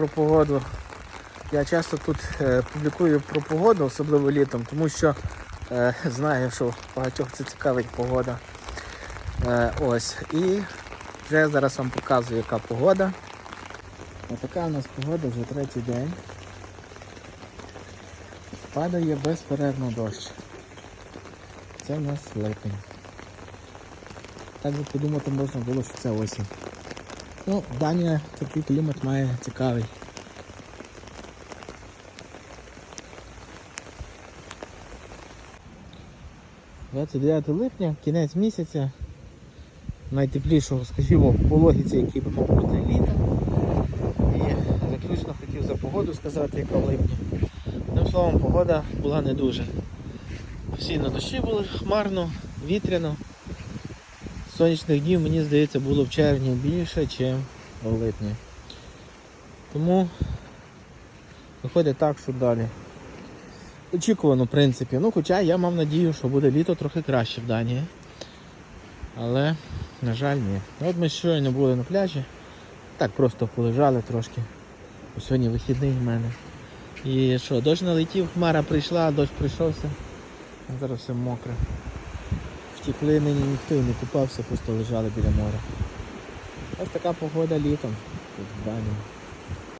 про погоду. Я часто тут е, публікую про погоду, особливо літом, тому що е, знаю, що багатьох це цікавить погода. Е, ось. І вже зараз вам показую, яка погода. Отака у нас погода вже третій день. Падає безперервно дощ. Це у нас липень. Так би подумати можна було, що це осінь. Ну, Данія такий клімат має цікавий. – 29 липня, кінець місяця, найтеплішого, скажімо, по логіці, який мав бути літо. І заключно хотів за погоду сказати, яка в липні. Одним словом, погода була не дуже. Постійно дощі були, хмарно, вітряно. Сонячних днів, мені здається, було в червні більше, ніж у липні. Тому виходить так, що далі. Очікувано, в принципі. Ну, хоча я мав надію, що буде літо трохи краще в Данії. Але, на жаль, ні. От ми щойно були на пляжі. Так просто полежали трошки. Бо Сьогодні вихідний в мене. І що, дощ налетів, хмара прийшла, дощ прийшовся. Зараз все мокре. Втікли нині ніхто і не купався, просто лежали біля моря. Ось така погода літом тут в Данії.